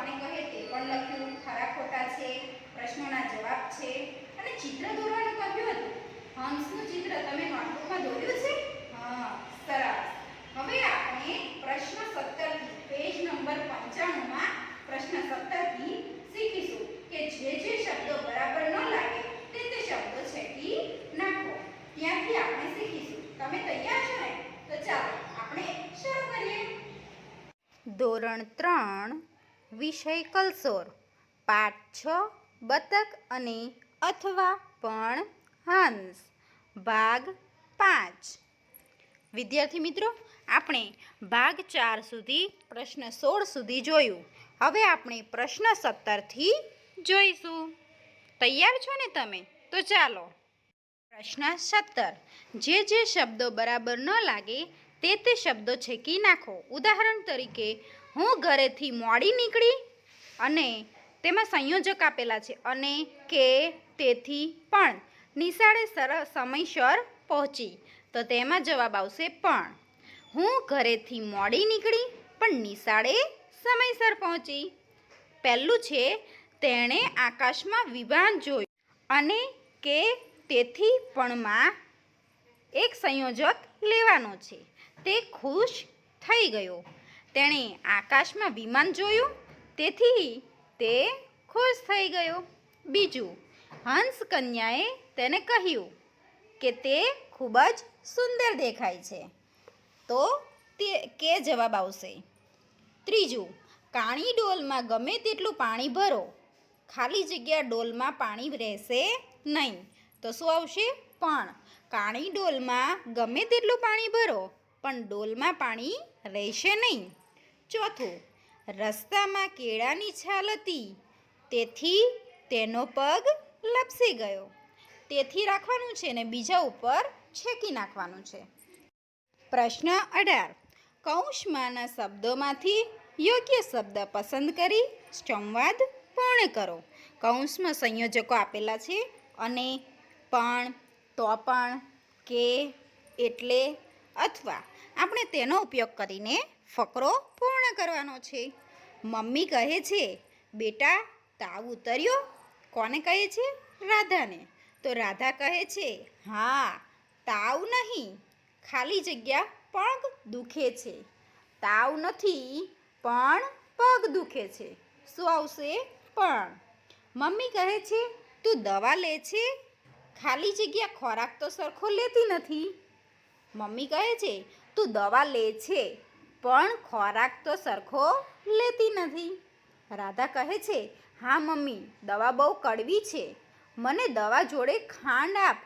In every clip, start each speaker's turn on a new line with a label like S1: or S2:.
S1: કોને કહે તે પણ લખ્યું, ખરા ખોટા છે, પ્રશ્નોના જવાબ છે. અને ચિત્ર દોરવાનું કહ્યું હતું. હંસનું ચિત્ર તમે નોટબુકમાં દોર્યું છે? હા, સરસ. હવે આપણે પ્રશ્ન 17 થી પેજ નંબર 95 માં પ્રશ્ન 17 થી શીખીશું કે જે જે શબ્દો બરાબર ન લાગે તે તે શબ્દો છેકી નાખો ત્યાંથી આપણે શીખીશું તમે તૈયાર છો ને તો ચાલો આપણે શરૂ કરીએ
S2: ધોરણ ત્રણ વિષય કલસોર પાઠ છ, બતક અને અથવા પણ હંસ, ભાગ પાંચ. વિદ્યાર્થી મિત્રો, આપણે ભાગ ચાર સુધી, પ્રશ્ન સોળ સુધી જોયું. હવે આપણે પ્રશ્ન સત્તરથી જોઈશું. તૈયાર છો ને તમે? તો ચાલો. પ્રશ્ન સત્તર. જે જે શબ્દો બરાબર ન લાગે, તે તે શબ્દો છેકી નાખો. ઉદાહરણ તરીકે, હું ઘરેથી મોડી નીકળી અને તેમાં સંયોજક આપેલા છે. અને, કે, તેથી, પણ. નિશાળે સર, સમયસર પહોંચી. તો તેમાં જવાબ આવશે પણ. હું ઘરેથી મોડી નીકળી, પણ નિશાળે સમયસર પહોંચી. પહેલું છે, તેણે આકાશમાં વિમાન જોયું. અને, કે, તેથી, પણમાં એક સંયોજક લેવાનો છે. તે ખુશ થઈ ગયો. તેણે આકાશમાં વિમાન જોયું તેથી તે ખુશ થઈ ગયો. બીજું, હંસ કન્યાએ તેને કહ્યું કે તે ખૂબ જ સુંદર દેખાય છે. તો તે કે જવાબ આવશે? ત્રીજું, કાણી ડોલમાં ગમે તેટલું પાણી ભરો. ખાલી જગ્યા ડોલમાં પાણી રહેશે નહીં. તો શું આવશે? પણ કાણી ડોલમાં ગમે તેટલું પાણી ભરો, પણ ડોલમાં પાણી રહેશે નહીં. ચોથું રસ્તામાં કેળાની છાલ હતી. તેથી તેનો પગ લપસી ગયો. તેથી રાખવાનું છે ને બીજા ઉપર છેકી નાખવાનું છે. પ્રશ્ન અઢાર. કૌંસમાંના શબ્દોમાંથી યોગ્ય શબ્દ પસંદ કરી સંવાદ પૂર્ણ કરો. કૌંસમાં સંયોજકો આપેલા છે અને પણ, તો પણ, કે, એટલે, અથવા. આપણે તેનો ઉપયોગ કરીને ફકરો પૂર્ણ કરવાનો છે. મમ્મી કહે છે, બેટા, તાવ ઉતર્યો? કોને કહે છે? રાધાને. તો રાધા કહે છે, હા, તાવ નહીં. ખાલી જગ્યા પગ દુખે છે. તાવ નથી, પણ પગ દુખે છે. શું આવશે પણ? મમ્મી કહે છે, તું દવા લે છે? ખાલી જગ્યા ખોરાક તો સરખો લેતી નથી. મમ્મી કહે છે, તું દવા લે છે. પણ ખોરાક તો સરખો લેતી નથી. રાધા કહે છે, હા, મમ્મી, દવા બહુ કડવી છે. મને દવા જોડે ખાંડ આપ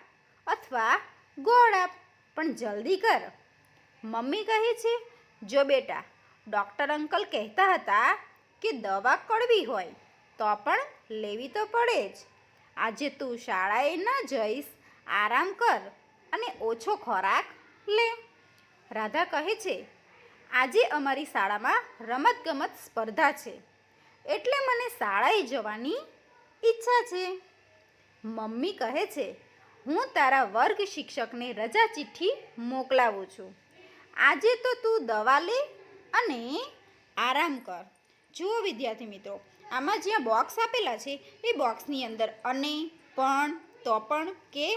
S2: અથવા ગોળ આપ, પણ જલ્દી કર. મમ્મી કહે છે, જો બેટા, ડૉક્ટર અંકલ કહેતા હતા કે દવા કડવી હોય, તો પણ લેવી તો પડે જ. આજે તું શાળાએ ન જઈશ, આરામ કર અને ઓછો ખોરાક લે. રાધા કહે છે આજે અમારી શાળામાં રમતગમત સ્પર્ધા છે. એટલે મને શાળાએ જવાની ઈચ્છા છે. મમ્મી કહે છે, હું તારા વર્ગ શિક્ષકને રજા ચિઠ્ઠી મોકલાવું છું. આજે તો તું દવા લે અને આરામ કર. જુઓ વિદ્યાર્થી મિત્રો, આમાં જ્યાં બોક્સ આપેલા છે, એ બોક્સની અંદર અને પણ તો પણ કે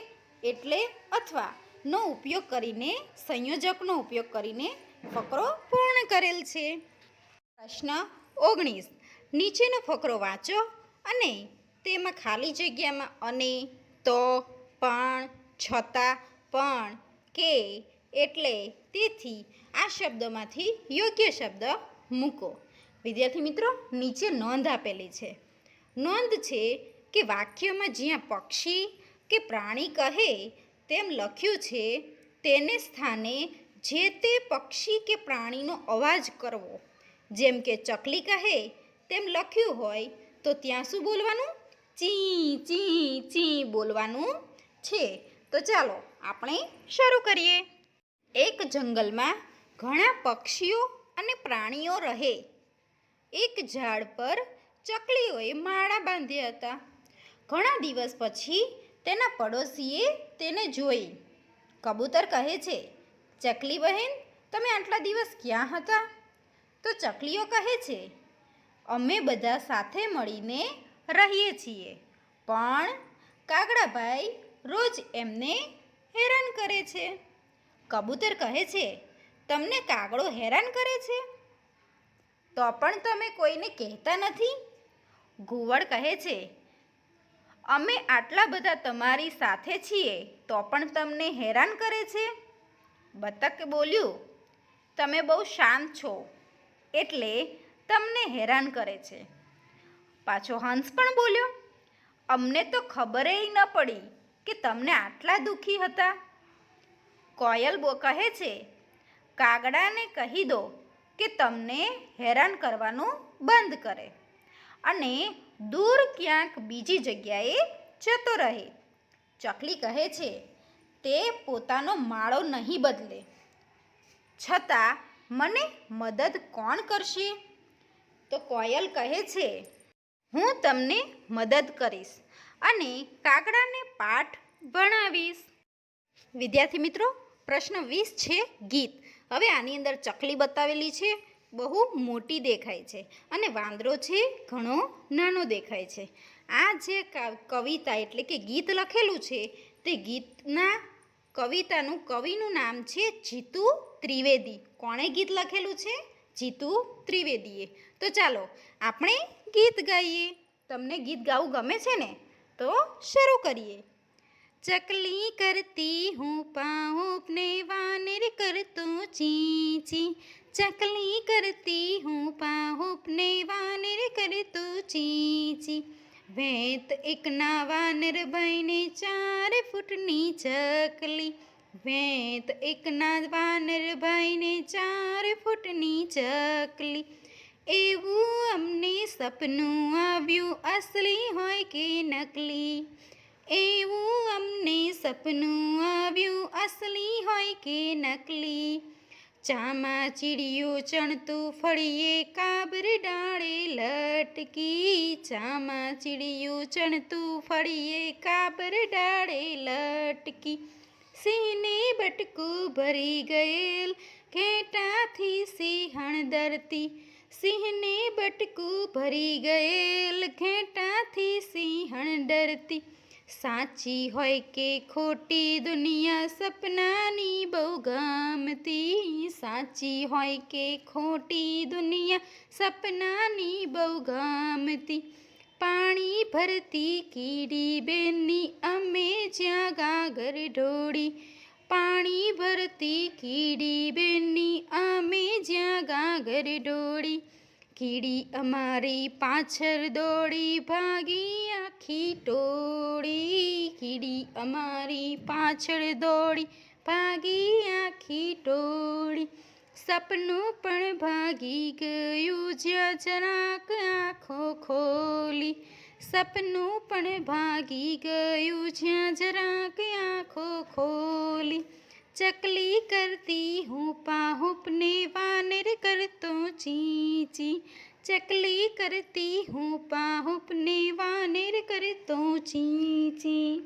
S2: એટલે અથવા નો ઉપયોગ કરીને, સંયોજકનો ઉપયોગ કરીને ફકરો પૂર્ણ કરેલ છે. પ્રશ્ન ઓગણીસ. નીચેનો ફકરો વાંચો અને તેમાં ખાલી જગ્યામાં અને, તો, પણ, છતાં, પણ, કે, એટલે તેથી આ શબ્દોમાંથી યોગ્ય શબ્દ મૂકો. વિદ્યાર્થી મિત્રો, નીચે નોંધ આપેલી છે. નોંધ છે કે વાક્યમાં જ્યાં પક્ષી કે પ્રાણી કહે, તેમ લખ્યું છે, તેને સ્થાને જે તે પક્ષી કે પ્રાણીનો અવાજ કરવો. જેમ કે ચકલી કહે, તેમ લખ્યું હોય, તો ત્યાં શું બોલવાનું? ચી ચી ચી બોલવાનું છે. તો ચાલો, આપણે શરૂ કરીએ. એક જંગલમાં ઘણા પક્ષીઓ અને પ્રાણીઓ રહે. એક ઝાડ પર ચકલીઓએ માળા બાંધ્યા હતા. ઘણા દિવસ પછી તેના પડોશીએ તેને જોઈ. કબૂતર કહે છે ચકલી બહેન, તમે આટલા દિવસ ક્યાં હતા? તો ચકલીઓ કહે છે, અમે બધા સાથે મળીને રહીએ છીએ, પણ કાગડાભાઈ રોજ એમને હેરાન કરે છે. કબૂતર કહે છે, તમને કાગડો હેરાન કરે છે? તો પણ તમે કોઈને કહેતા નથી? ઘુવડ કહે છે, અમે આટલા બધા તમારી સાથે છીએ, તો પણ તમને હેરાન કરે છે? બતક બોલ્યું, તમે બહુ શાંત છો. એટલે તમને હેરાન કરે છે. પાછો હંસ પણ બોલ્યો, અમને તો ખબર ન પડી કે તમને આટલા દુઃખી હતા. કોયલ બો કહે છે, કાગડાને કહી દો કે તમને હેરાન કરવાનું બંધ કરે. અને દૂર ક્યાંક બીજી જગ્યાએ જતો રહે. ચકલી કહે છે તે પોતાનો માળો નહીં બદલે. છતાં, મને મદદ કોણ કરશે? તો કોયલ કહે છે, હું તમને મદદ કરીશ અને કાગડાને પાઠ ભણાવીશ. વિદ્યાર્થી મિત્રો, પ્રશ્ન વીસ છે, ગીત. હવે આની અંદર ચકલી બતાવેલી છે, બહુ મોટી દેખાય છે અને વાંદરો છે, ઘણો નાનો દેખાય છે. આ જે કવિતા એટલે કે ગીત લખેલું છે તે ગીતના કવિતાનું, કવિનું નામ છે જીતુ ત્રિવેદી. કોણે ગીત લખેલું છે? જીતુ ત્રિવેદીએ. તો ચાલો, આપણે ગીત ગાઈએ. તમને ગીત ગાવું ગમે છે ને? તો શરૂ કરીએ. ચકલી કરતી હું પાઉપને વાનર કરતો ચીચી. ચકલી કરતી હું પાઉપને વાનર કરતું ચીચી. વેત એકના વાનર ભાઈને ચાર ફૂટની ચકલી. વેત એકના વાનર ભાઈને ચાર ફૂટની ચકલી. એવું અમને સપનું આવ્યું અસલી હોય કે નકલી? એવું અમને સપનું આવ્યું અસલી હોય કે નકલી? ચામા ચીડિયું ચણતું ફળીએ કાબર ડાળે લટકી. ચામા ચીડિયું ચણતું ફળીએ કાબર ડાળે લટકી. સિંહને બટકું ભરી ગયેલ, ઘેટાથી સિંહણ ડરતી સિંહને બટકું ભરી ગયેલ, ઘેટાથી સિંહણ ડરતી સાચી હોય કે ખોટી દુનિયા સપનાની બહુ ગમતી સાચી હોય કે ખોટી દુનિયા સપનાની બહુ ગમતી પાણી ભરતી કીડી બેનની અમે જ્યાં ગાગર ઢોળી. પાણી ભરતી કીડી બેનની અમે જ્યાં ગાગર ઢોળી. કીડી અમારી પાછળ દોડી ભાગી આખી ટોળી. કીડી અમારી પાછળ દોડી ભાગી આખી ટોળી. સપનું પણ ભાગી ગયું જ્યાં જરાક આંખો ખોલી. સપનું પણ ભાગી ગયું જ્યાં જરાક આંખો ખોલી. ચકલી કરતી હું પાહુપને વાનર કરતો, ચીચી. ચકલી કરતી હું પાહુપને વાનર કરતો, ચીચી.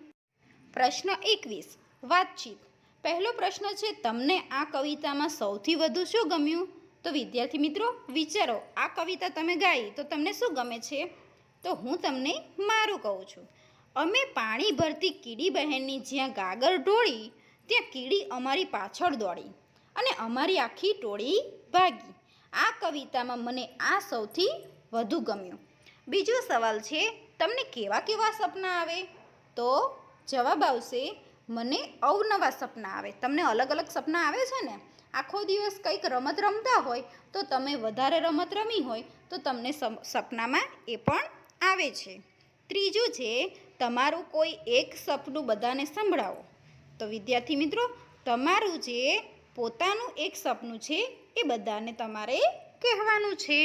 S2: પ્રશ્ન એકવીસ. વાતચીત. પહેલો પ્રશ્ન છે, તમને આ કવિતામાં સૌથી વધુ શું ગમ્યું? તો વિદ્યાર્થી મિત્રો, વિચારો, આ કવિતા તમે ગાઈ, તો તમને શું ગમે છે? તો હું તમને મારું કહું છું. અમે પાણી ભરતી કીડી બહેનની જ્યાં ગાગર ઢોળી ત્યાં કીડી અમારી પાછળ દોડી અને અમારી આખી ટોળી ભાગી. આ કવિતામાં મને આ સૌથી વધુ ગમ્યું. બીજો સવાલ છે, તમને કેવા કેવા સપના આવે? તો જવાબ આવશે, મને અવનવા સપના આવે. તમને અલગ અલગ સપના આવે છે ને? આખો દિવસ કંઈક રમત રમતા હોય, તો તમે વધારે રમત રમી હોય, તો તમને સપનામાં એ પણ આવે છે. ત્રીજું છે, તમારું કોઈ એક સપનું બધાને સંભળાવો. તો વિદ્યાર્થી મિત્રો તમારું જે પોતાનું એક સપનું છે એ બધાને તમારે કહેવાનું છે.